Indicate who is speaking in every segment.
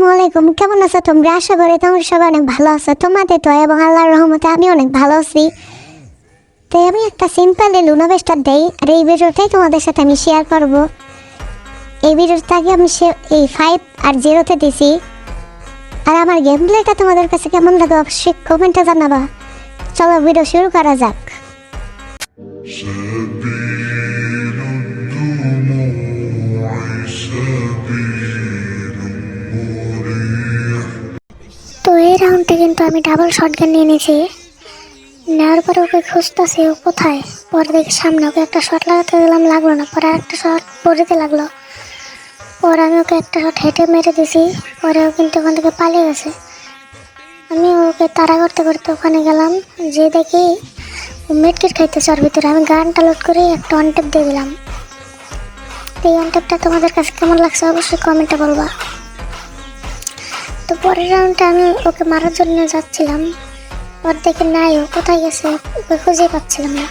Speaker 1: আসসালামু আলাইকুম। কেমন আছো তোমরা? আশা করি তোমরা সবাই অনেক ভালো আছো। তোমাদের তো এবং আল্লাহর রহমতে আমি অনেক ভালো আছি। তাই আমি একটা সিম্পল লুনা বেস্টার দেই আর এই ভিডিওটাই তোমাদের সাথে আমি শেয়ার করব। এই ভিডিওটা আগে আমি এই ফাইভ আর জিরোতে দিছি। আর আমার গেম প্লেটা তোমাদের কাছে কেমন লাগে অবশ্যই কমেন্টে জানাবা। চলো ভিডিও শুরু করা যাক। রাউন্ডে কিন্তু আমি ডাবল শটগান নিয়ে নিয়েছি নেওয়ার পরে ওকে খুঁজতেছি, ও কোথায়? পরে দেখি সামনে ওকে একটা শট লাগাতে দিলাম, লাগল না। পরে একটা শট পড়িতে লাগল। পরে আমি ওকে একটা শট হেঁটে মেরে দিছি, পরে ও কিন্তু ওখান থেকে পালিয়ে গেছে। আমি ওকে তাড়া করতে করতে ওখানে গেলাম, যে দেখি ও মেটকিট খাইতেছে ওর ভিতরে। আমি গানটা লোড করে একটা অনটেপ দিয়ে দিলাম। এই অনটেপটা তোমাদের কাছে কেমন লাগছে অবশ্যই কমেন্টে বলবা। তো পরের রাউন্ডে আমি ওকে মারার জন্য যাচ্ছিলাম। ওর দেখে নাই ও কোথায় গেছে? ওকে খুঁজে পাচ্ছিলাম না।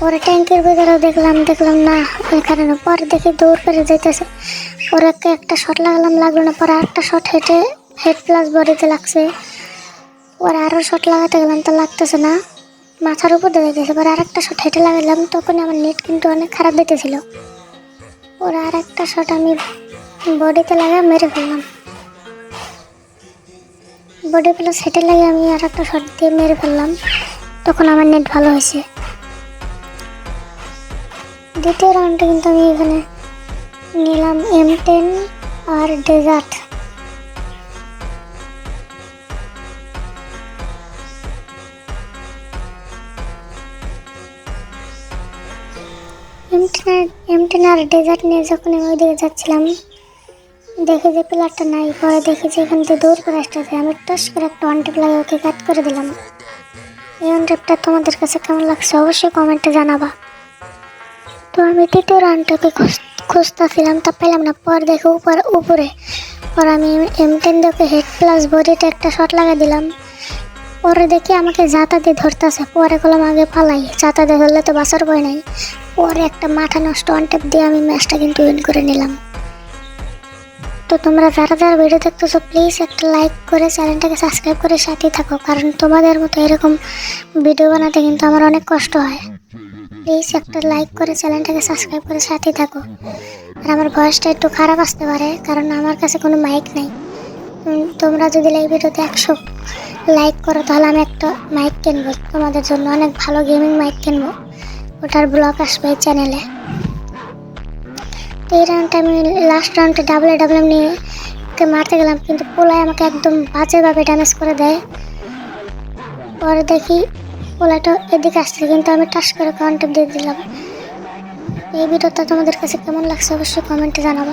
Speaker 1: পরে ট্যাঙ্কের ভিতরেও দেখলাম দেখলাম না এখানে না পরে দেখে দৌড় করে যাইতেছে। পরে ওকে একটা শট লাগালাম, লাগল না, পরে আরেকটা শট হেঁটে, হেড প্লাস বডিতে লাগছে। পরে আরও শট লাগাতে গেলাম, তো লাগতেছে না। মাথার উপর দিয়ে গেছে পরে আরেকটা শট হেঁটে লাগালাম তখন আমার নেট কিন্তু অনেক খারাপ দিতেছিল। ওর আর একটা শট আমি বডিতে লাগা মেরে ফেললাম। বডি প্লাস হেঁটে লাগে আমি আর একটা শট দিয়ে মেরে ফেললাম। তখন আমার নেট ভালো হয়েছে। দ্বিতীয় রাউন্ডে কিন্তু আমি এখানে নিলাম এম টেন আর desert M ten M ten আর ডেজার্ট নিয়ে যখন আমি ওইদিকে যাচ্ছিলাম দেখে যে প্লেয়ারটা নাই, পরে দেখি যে এখান থেকে দৌড় করে আসতেছে আমি টাস করে একটা ওয়ান টেপ লাগিয়ে ওকে কাট করে দিলাম। এই ওয়ান টেপটা তোমাদের কাছে কেমন লাগছে অবশ্যই কমেন্টে জানাবা। তো আমি তৃতীয় রাউন্ডটাকে খুঁজতেছিলাম, তা পেলাম না। পর দেখে উপর, উপরে। পর আমি এম টেন দেখে হেড প্লাস বডিতে একটা শট লাগিয়ে দিলাম। পরে দেখি আমাকে জাতা দিয়ে ধরতেছে। পরে করলাম আগে পালাই। জাতা দিয়ে ধরলে তো বাসার ভয় নাই। পরে একটা মাথা নষ্ট ওয়ান টেপ দিয়ে আমি ম্যাচটা কিন্তু উইন করে নিলাম। তো তোমরা যারা যারা ভিডিও দেখতেছো প্লিজ একটা লাইক করে চ্যানেলটাকে সাবস্ক্রাইব করে সাথেই থাকো। কারণ তোমাদের মতো এরকম ভিডিও বানাতে কিন্তু আমার অনেক কষ্ট হয়। প্লিজ একটা লাইক করে চ্যানেলটাকে সাবস্ক্রাইব করে সাথেই থাকো। আর আমার ভয়েসটা একটু খারাপ আসতে পারে, কারণ আমার কাছে কোনো মাইক নেই। তোমরা যদি এই ভিডিওতে একশো লাইক করো, তাহলে আমি একটা মাইক কিনবো। তোমাদের জন্য অনেক ভালো গেমিং মাইক কিনবো। ওটার ব্লগ আসবে চ্যানেলে এই রাউন্ডটা আমি লাস্ট রাউন্ডে ডাবলে ডাবলে নিয়ে মারতে গেলাম, কিন্তু পোলাই আমাকে একদম বাজেভাবে ড্যামেজ করে দেয়। পরে দেখি পোলাটা এদিকে আসছে, কিন্তু আমি টাস করে কাউন্টার দিয়ে দিলাম। এই ভিডিওটা তোমাদের কাছে কেমন লাগছে অবশ্যই কমেন্টে জানাব।